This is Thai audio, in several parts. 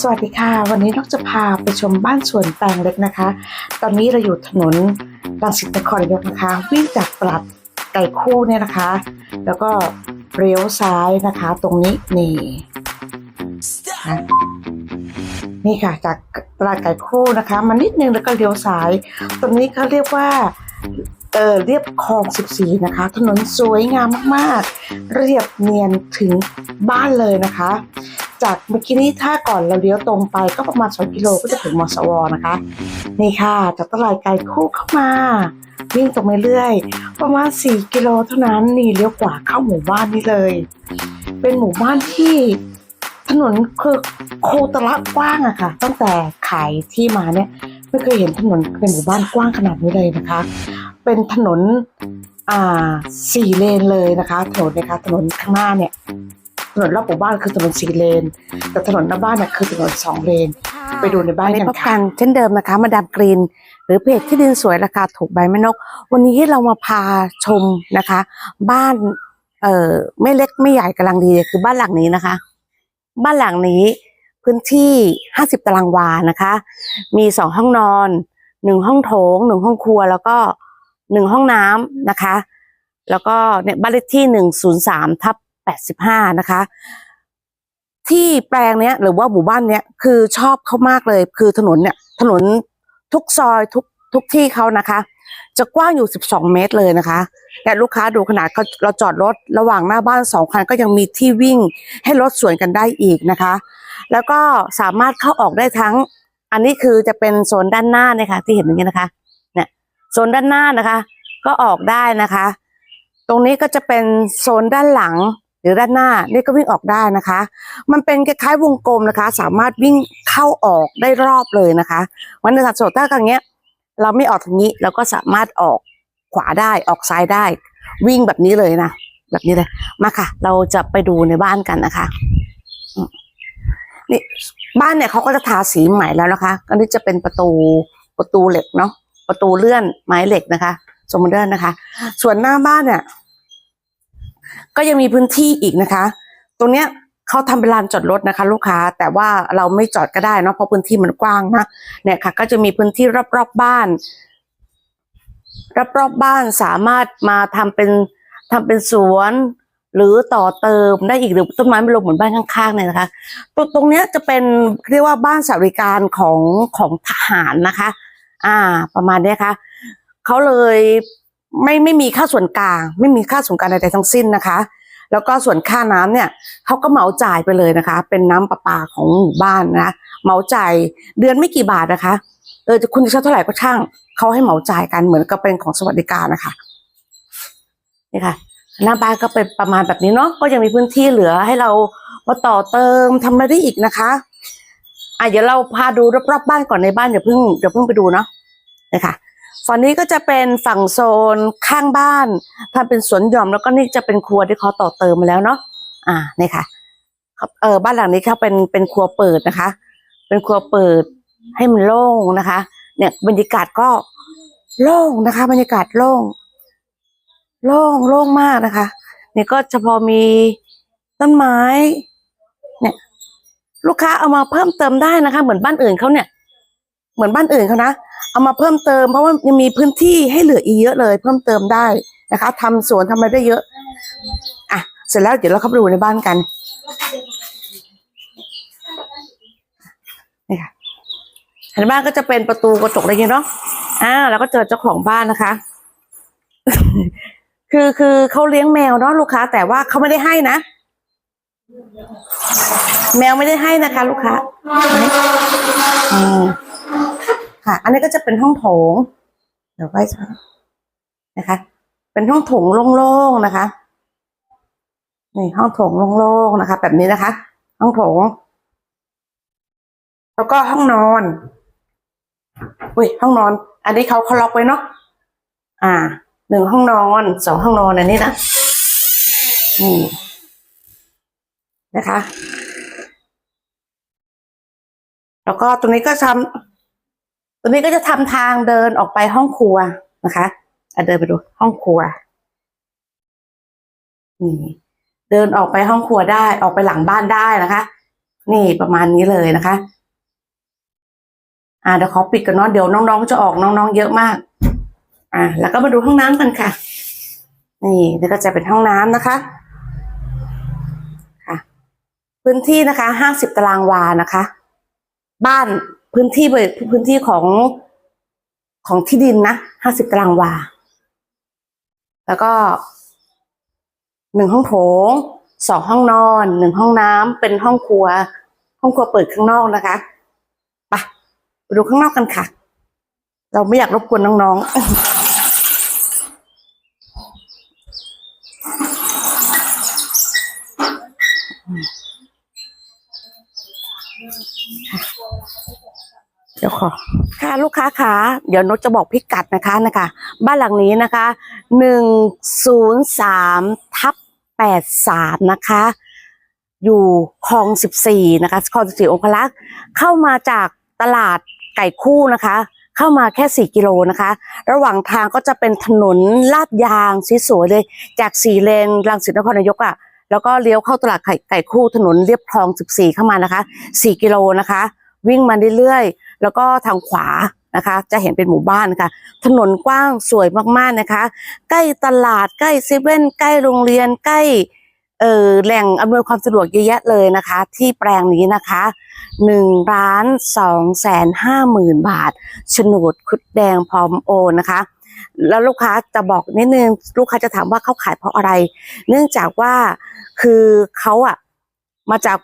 สวัสดีค่ะ วันนี้นกจะพาไปชมบ้านสวนแปลงเล็กนะคะ ตอนนี้เราอยู่ถนนรังสิตนครนายกนะคะ วิ่งจากตลาดไก่คู่เนี่ยนะคะ แล้วก็เลี้ยวซ้ายนะคะ ตรงนี้นี่นะนี่ค่ะ จากตลาดไก่คู่นะคะมานิดนึงแล้วก็เลี้ยวซ้าย ตรงนี้เขาเรียกว่าเออเรียบคลอง14 นะคะ ถนนสวยงามมากๆ เรียบเนียนถึงบ้านเลยนะคะ จากเมื่อกี้นี้ถ้าก่อนเราเลี้ยวตรงไปก็ประมาณ 2 กิโลก็จะถึงมสวนะคะ นี่ค่ะจากตลาดไก่คู่เข้ามาวิ่งตรงไปเรื่อย ประมาณ 4 กิโลเท่านั้นนี่เลี้ยวขวาเข้าหมู่บ้านนี่เลย เป็นหมู่บ้านที่ถนนคือโคตรละกว้างอะค่ะ ตั้งแต่ขายที่มาเนี่ยไม่เคยเห็นถนนเป็นหมู่บ้านกว้างขนาดนี้เลยนะคะ เป็นถนนอ่าสี่เลนเลยนะคะถนนนะคะถนนข้างหน้าเนี่ย ถนนรอบหมู่บ้านคือถนนสี่เลน แต่ถนนหน้าบ้านเนี่ยคือถนนสองเลน ไปดูในบ้านวักันพบค่ะกันเช่นเดิมนะคะมาดามกรีน หรือเพจที่ดินสวยราคาถูกใบแม่นก วันนี้เรามาพาชมนะคะ บ้านเอ่อไม่เล็กไม่ใหญ่กำลังดีคือบ้านหลังนี้นะคะ บ้านหลังนี้พื้นที่ห้าสิบตารางวานะคะ มีสองห้องนอนหนึ่งห้องโถงหนึ่งห้องครัว แล้วก็หนึ่งห้องน้ำนะคะ แล้วก็เนี่ยบ้านเลขที่หนึ่งศูนย์สามทับ แปดสิบห้านะคะ ที่แปลงเนี้ยหรือว่าหมู่บ้านเนี้ยคือชอบเขามากเลย คือถนนเนี่ยถนนทุกซอยทุกทุกที่เขานะคะ จะกว้างอยู่ 12 เมตรเลยนะคะแต่ลูกค้าดูขนาดเขาเราจอดรถระหว่างหน้าบ้านสองคันก็ยังมีที่วิ่งให้รถสวนกันได้อีกนะคะ แล้วก็สามารถเข้าออกได้ทั้ง อันนี้คือจะเป็นโซนด้านหน้านี่ยค่ะที่เห็นอย่างนี้นะคะ เนี่ยโซนด้านหน้านะคะ ก็ออกได้นะคะ ตรงนี้ก็จะเป็นโซนด้านหลัง หรือด้านหน้านี่ก็วิ่งออกได้นะคะ มันเป็นคล้ายๆวงกลมนะคะ สามารถวิ่งเข้าออกได้รอบเลยนะคะวันในสัดส่วนถ้าอย่างเงี้ย เราไม่ออกทางนี้เราก็สามารถออกขวาได้ออกซ้ายได้ วิ่งแบบนี้เลยนะแบบนี้เลยมาค่ะ เราจะไปดูในบ้านกันนะคะนี่บ้านเนี่ยเขาก็จะทาสีใหม่แล้วนะคะอันนี้จะเป็นประตูประตูเหล็กเนาะประตูเลื่อนไม้เหล็กนะคะสมเดินนะคะ ส่วนหน้าบ้านเนี่ย ก็ยังมีพื้นที่อีกนะคะ ตรงเนี้ยเขาทำเป็นลานจอดรถนะคะ ลูกค้าแต่ว่าเราไม่จอดก็ได้เนาะเพราะพื้นที่มันกว้างนะเนี่ยค่ะ ก็จะมีพื้นที่รอบๆบบ้านรอบๆบบ้านสามารถมาทำเป็นทำเป็นสวนหรือต่อเติมได้อีกหรือต้นไม้มันลงเหมือนบ้านข้างๆเนี่ยนะคะตรงตรงเนี้ยจะเป็นเรียกว่าบ้านสวัสดิการของของทหารนะคะ อ่า ประมาณเนี้ยค่ะเขาเลย ไม่ไม่มีค่าส่วนกลาง ไม่มีค่าส่วนกลางใดๆทั้งสิ้นนะคะ แล้วก็ส่วนค่าน้ำเนี่ยเขาก็เหมาจ่ายไปเลยนะคะ เป็นน้ำประปาของหมู่บ้านนะเหมาจ่ายเดือนไม่กี่บาทนะคะเออจะคุณจะใช้เท่าไหร่ก็ช่างเขาให้เหมาจ่ายกันเหมือนกับเป็นของสวัสดิการนะคะนี่ค่ะหน้าบ้านก็เป็นประมาณแบบนี้เนาะก็ยังมีพื้นที่เหลือให้เรามาต่อเติมทำอะไรได้อีกนะคะอะเดี๋ยวเราพาดูรอบๆบ้านก่อนในบ้านอย่าเพิ่งอย่าเพิ่งไปดูเนาะนะคะ ฝั่งนี้ก็จะเป็นฝั่งโซนข้างบ้านทำเป็นสวนหย่อมแล้วก็นี่จะเป็นครัวที่เขาต่อเติมมาแล้วเนาะอ่านี่ค่ะเออบ้านหลังนี้เขาเป็นเป็นครัวเปิดนะคะ เป็นครัวเปิดให้มันโล่งนะคะ เนี่ยบรรยากาศก็โล่งนะคะ บรรยากาศโล่ง โล่งโล่งมากนะคะ เนี่ยก็จะพอมีต้นไม้ เนี่ย ลูกค้าเอามาเพิ่มเติมได้นะคะ เหมือนบ้านอื่นเขาเนี่ย เหมือนบ้านอื่นเขานะ เอามาเพิ่มเติมเพราะว่ายังมีพื้นที่ให้เหลืออีกเยอะเลย เพิ่มเติมได้นะคะทำสวนทำอะไรได้เยอะ อะ เสร็จแล้วเดี๋ยวเราเข้าไปดูในบ้านกันนี่ค่ะในบ้านก็จะเป็นประตูกระจกอะไรอย่างเงี้ยเนาะอ่าแล้วก็เจอเจ้าของบ้านนะคะ คือคือเขาเลี้ยงแมวเนาะลูกค้า แต่ว่าเขาไม่ได้ให้นะ แมวไม่ได้ให้นะคะ ลูกค้าอืม ค่ะ อันนี้ก็จะเป็นห้องโถง เดี๋ยวไว้นะคะ เป็นห้องโถงโล่งๆนะคะนี่ห้องโถงโล่งๆนะคะ แบบนี้นะคะ ห้องโถง แล้วก็ห้องนอนอุ้ยห้องนอน อันนี้เขาเขาล็อกไว้เนาะอ่าหนึ่งห้องนอนสองห้องนอนอันนี้นะนี่นะคะ แล้วก็ตรงนี้ก็ทำ ตรงนี้ก็จะทำทางเดินออกไปห้องครัวนะคะอะเดินไปดูห้องครัว นี่ เดินออกไปห้องครัวได้ออกไปหลังบ้านได้นะคะ นี่ประมาณนี้เลยนะคะ อ่าเดี๋ยวขอปิดกันเนาะเดี๋ยวน้องๆจะออกน้องๆเยอะมาก อ่า แล้วก็มาดูห้องน้ำกันค่ะ นี่นี่ก็จะเป็นห้องน้ำนะคะค่ะ พื้นที่นะคะห้าสิบตารางวานะคะ บ้าน พื้นที่บริพื้นที่ของของที่ดินนะห้าสิบตารางวา แล้วก็หนึ่งห้องโถงสองห้องนอนหนึ่งห้องน้ำเป็นห้องครัว ห้องครัวเปิดข้างนอกนะคะไปไปดูข้างนอกกันค่ะ เราไม่อยากรบกวนน้องๆเดี๋ยวขอค่ะลูกค้าคะเดี๋ยวนกจะบอกพิกัดนะคะนะคะ บ้านหลังนี้นะคะหนึ่งศูนย์สามทับแปดสามนะคะ อยู่คลองสิบสี่นะคะคลองสิบสี่องคลักษ์เข้ามาจากตลาดไก่คู่นะคะ เข้ามาแค่สี่กิโลนะคะ ระหว่างทางก็จะเป็นถนนลาดยางสวยๆเลย จากสี่เลนรังสิตนครนายกอะ่ะแล้วก็เลี้ยวเข้าตลาดไก่ไก่คู่ถนนเรียบคลองสิบสี่เข้ามานะคะสี่กิโลนะคะ วิ่งมาเรื่อยๆ แล้วก็ทางขวานะคะ จะเห็นเป็นหมู่บ้านนะคะถนนกว้างสวยมากๆนะคะ ใกล้ตลาดใกล้เซเว่นใกล้โรงเรียนใกล้เออแหล่งอำนวยความสะดวกเยอะแยะเลยนะคะ ที่แปลงนี้นะคะหนึ่งล้านสองแสนห้าหมื่นบาทโฉนดคุดแดงพร้อมโอนนะคะ แล้วลูกค้าจะบอกนิดนึงลูกค้าจะถามว่าเขาขายเพราะอะไร เนื่องจากว่าคือเขาอะมาจาก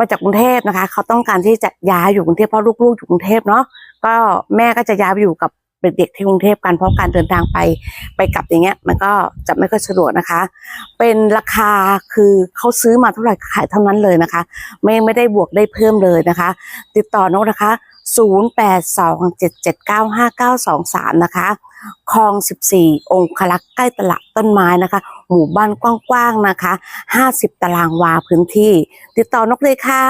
มาจากกรุงเทพนะคะ เขาต้องการที่จะย้ายอยู่กรุงเทพเพราะลูกๆอยู่กรุงเทพเนาะก็แม่ก็จะย้ายไปอยู่กับ เด็กๆที่กรุงเทพกันเพราะการเดินทางไปไปกลับอย่างเงี้ย มันก็จะไม่ค่อยสะดวกนะคะ เป็นราคาคือเขาซื้อมาเท่าไหร่ขายเท่านั้นเลยนะคะ ไม่ไม่ได้บวกได้เพิ่มเลยนะคะ ติดต่อนกนะคะ 0827795923 นะคะคลอง 14 องคลักษ์ใกล้ตลาดต้นไม้นะคะ หมู่บ้านกว้างๆนะคะ 50 ตารางวาพื้นที่ ติดต่อนกเลยค่ะ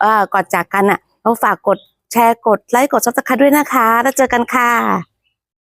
เอ่อก่อนจากกันอะเราฝากกด แชร์กดไลค์กดซับสไครต์ด้วยนะคะ แล้วเจอกันค่ะ